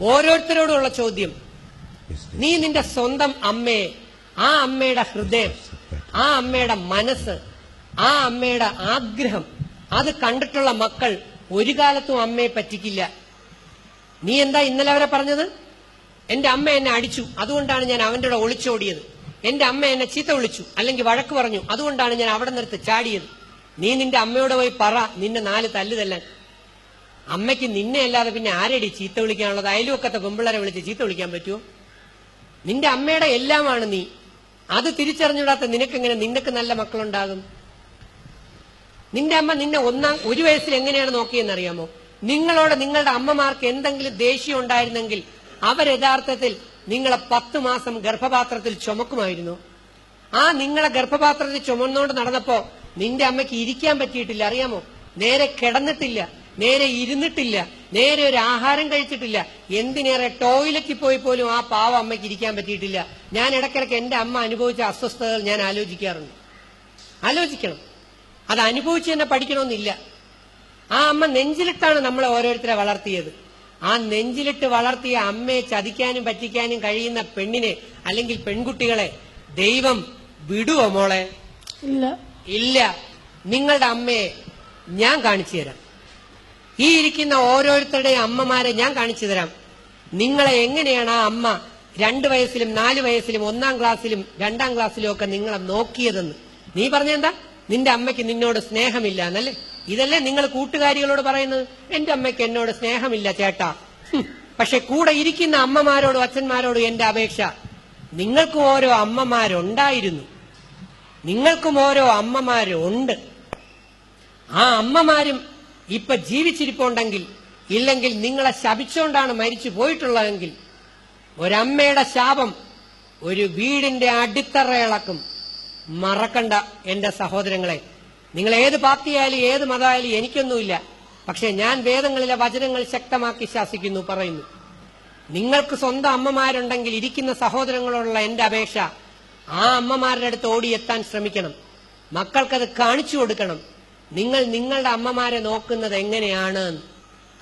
ഓരോരുത്തരോടുള്ള ചോദ്യം. നീ നിന്റെ സ്വന്തം അമ്മയെ ആ അമ്മയുടെ ഹൃദയം ആ അമ്മയുടെ മനസ്സ് ആ അമ്മയുടെ ആഗ്രഹം അത് കണ്ടിട്ടുള്ള മക്കൾ ഒരു കാലത്തും അമ്മയെ പറ്റിക്കില്ല. നീ എന്താ ഇന്നലെ അവരെ പറഞ്ഞത്? എന്റെ അമ്മ എന്നെ അടിച്ചു അതുകൊണ്ടാണ് ഞാൻ അവന്റെ കൂടെ ഒളിച്ചോടിയത്. എന്റെ അമ്മ എന്നെ ചീത്ത വിളിച്ചു അല്ലെങ്കിൽ വഴക്ക് പറഞ്ഞു അതുകൊണ്ടാണ് ഞാൻ അവിടെ നിർത്ത് ചാടിയത്. നീ നിന്റെ അമ്മയോട് പോയി പറ നിന്നെ നാല് തല്ല് തല്ലാൻ. അമ്മയ്ക്ക് നിന്നെ അല്ലാതെ പിന്നെ ആരടി ചീത്ത വിളിക്കാനുള്ളത്? അയലുവക്കത്തെ പെമ്പിള്ളരെ വിളിച്ച് ചീത്ത വിളിക്കാൻ പറ്റുമോ നിന്റെ അമ്മയുടെ എല്ലാമാണ് നീ. അത് തിരിച്ചറിഞ്ഞൂടാത്ത നിനക്കെങ്ങനെ നിനക്ക് നല്ല മക്കളുണ്ടാകും? നിന്റെ അമ്മ നിന്നെ ഒന്നാം ഒരു വയസ്സിൽ എങ്ങനെയാണ് നോക്കിയെന്നറിയാമോ? നിങ്ങളോട് നിങ്ങളുടെ അമ്മമാർക്ക് എന്തെങ്കിലും ദേഷ്യം ഉണ്ടായിരുന്നെങ്കിൽ അവർ യഥാർത്ഥത്തിൽ നിങ്ങളെ പത്ത് മാസം ഗർഭപാത്രത്തിൽ ചുമക്കുമായിരുന്നു. ആ നിങ്ങളെ ഗർഭപാത്രത്തിൽ ചുമന്നുകൊണ്ട് നടന്നപ്പോ നിന്റെ അമ്മയ്ക്ക് ഇരിക്കാൻ പറ്റിയിട്ടില്ല. അറിയാമോ? നേരെ കിടന്നിട്ടില്ല. നേരെ ഇരുന്നിട്ടില്ല. നേരെ ഒരു ആഹാരം കഴിച്ചിട്ടില്ല. എന്തിനേറെ ടോയ്ലറ്റിൽ പോയി പോലും ആ പാവ അമ്മയ്ക്ക് ഇരിക്കാൻ പറ്റിയിട്ടില്ല. ഞാൻ ഇടയ്ക്കിടയ്ക്ക് എന്റെ അമ്മ അനുഭവിച്ച അസ്വസ്ഥതകൾ ഞാൻ ആലോചിക്കാറുണ്ട്. ആലോചിക്കണം. അത് അനുഭവിച്ച് തന്നെ പഠിക്കണമെന്നില്ല. ആ അമ്മ നെഞ്ചിലിട്ടാണ് നമ്മളെ ഓരോരുത്തരെ വളർത്തിയത്. ആ നെഞ്ചിലിട്ട് വളർത്തിയ അമ്മയെ ചതിക്കാനും പറ്റിക്കാനും കഴിയുന്ന പെണ്ണിനെ അല്ലെങ്കിൽ പെൺകുട്ടികളെ ദൈവം വിടുവോ മോളെ? ഇല്ല. ഇല്ല. നിങ്ങളുടെ അമ്മയെ ഞാൻ കാണിച്ചു തരാം. ഈ ഇരിക്കുന്ന ഓരോരുത്തരുടെയും അമ്മമാരെ ഞാൻ കാണിച്ചു തരാം. നിങ്ങളെ എങ്ങനെയാണ് ആ അമ്മ രണ്ടു വയസ്സിലും നാല് വയസ്സിലും ഒന്നാം ക്ലാസ്സിലും രണ്ടാം ക്ലാസ്സിലും ഒക്കെ നിങ്ങളെ നോക്കിയതെന്ന്? നീ പറഞ്ഞെന്താ? നിന്റെ അമ്മയ്ക്ക് നിന്നോട് സ്നേഹമില്ല എന്നല്ലേ? ഇതല്ലേ നിങ്ങൾ കൂട്ടുകാരികളോട് പറയുന്നത്? എന്റെ അമ്മയ്ക്ക് എന്നോട് സ്നേഹമില്ല ചേട്ടാ. പക്ഷെ കൂടെ ഇരിക്കുന്ന അമ്മമാരോടും അച്ഛന്മാരോടും എന്റെ അപേക്ഷ. നിങ്ങൾക്കും ഓരോ അമ്മമാരുണ്ടായിരുന്നു. നിങ്ങൾക്കും ഓരോ അമ്മമാരുണ്ട്. ആ അമ്മമാരും ഇപ്പൊ ജീവിച്ചിരിപ്പുണ്ടെങ്കിൽ ഇല്ലെങ്കിൽ നിങ്ങളെ ശപിച്ചുകൊണ്ടാണ് മരിച്ചു പോയിട്ടുള്ളതെങ്കിൽ ഒരമ്മയുടെ ശാപം ഒരു വീടിന്റെ അടിത്തറ ഇളക്കും മറക്കണ്ട എന്റെ സഹോദരങ്ങളെ. നിങ്ങൾ ഏത് പാർട്ടിയായാലും ഏത് മതമായാലും എനിക്കൊന്നുമില്ല. പക്ഷെ ഞാൻ വേദങ്ങളിലെ വചനങ്ങൾ ശക്തമാക്കി ശാസിക്കുന്നു പറയുന്നു. നിങ്ങൾക്ക് സ്വന്തം അമ്മമാരുണ്ടെങ്കിൽ ഇരിക്കുന്ന സഹോദരങ്ങളോടുള്ള എന്റെ അപേക്ഷ ആ അമ്മമാരുടെ അടുത്ത് ഓടിയെത്താൻ ശ്രമിക്കണം. മക്കൾക്കത് കാണിച്ചു കൊടുക്കണം. നിങ്ങൾ നിങ്ങളുടെ അമ്മമാരെ നോക്കുന്നത് എങ്ങനെയാണ്?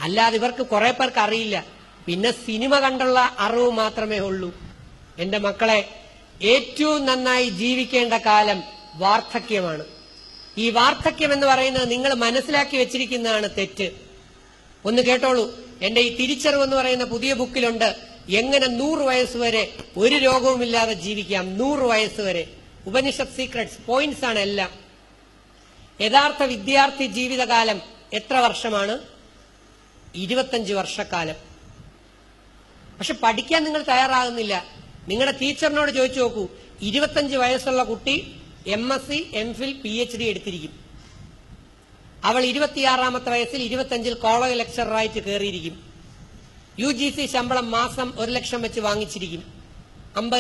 അല്ലാതെ ഇവർക്ക് കുറെ പേർക്ക് അറിയില്ല. പിന്നെ സിനിമ കണ്ടുള്ള അറിവ് മാത്രമേ ഉള്ളൂ. എന്റെ മക്കളെ ഏറ്റവും നന്നായി ജീവിക്കേണ്ട കാലം വാർദ്ധക്യമാണ്. ഈ വാർദ്ധക്യം എന്ന് പറയുന്നത് നിങ്ങൾ മനസ്സിലാക്കി വെച്ചിരിക്കുന്നതാണ് തെറ്റ്. ഒന്ന് കേട്ടോളൂ. എന്റെ ഈ തിരിച്ചറിവ് എന്ന് പറയുന്ന പുതിയ ബുക്കിലുണ്ട്. എങ്ങനെ നൂറ് വയസ്സ് വരെ ഒരു രോഗവുമില്ലാതെ ജീവിക്കാം? നൂറ് വയസ്സ് വരെ. ഉപനിഷത് സീക്രട്സ് പോയിന്റ്സ് ആണ് എല്ലാം. യഥാർത്ഥ വിദ്യാർത്ഥി ജീവിതകാലം എത്ര വർഷമാണ്? ഇരുപത്തഞ്ച് വർഷക്കാലം. പക്ഷെ പഠിക്കാൻ നിങ്ങൾ തയ്യാറാകുന്നില്ല. നിങ്ങളുടെ ടീച്ചറിനോട് ചോദിച്ചു നോക്കൂ. ഇരുപത്തഞ്ച് വയസ്സുള്ള കുട്ടി M S C M Phil P H D എടുത്തിരിക്കും. അവൾ ഇരുപത്തിയാറാമത്തെ വയസ്സിൽ ഇരുപത്തഞ്ചിൽ കോളേജ് ലെക്ചറായിട്ട് കയറിയിരിക്കും. യു ജി സി ശമ്പളം മാസം ഒരു ലക്ഷം വെച്ച് വാങ്ങിച്ചിരിക്കും. അമ്പത്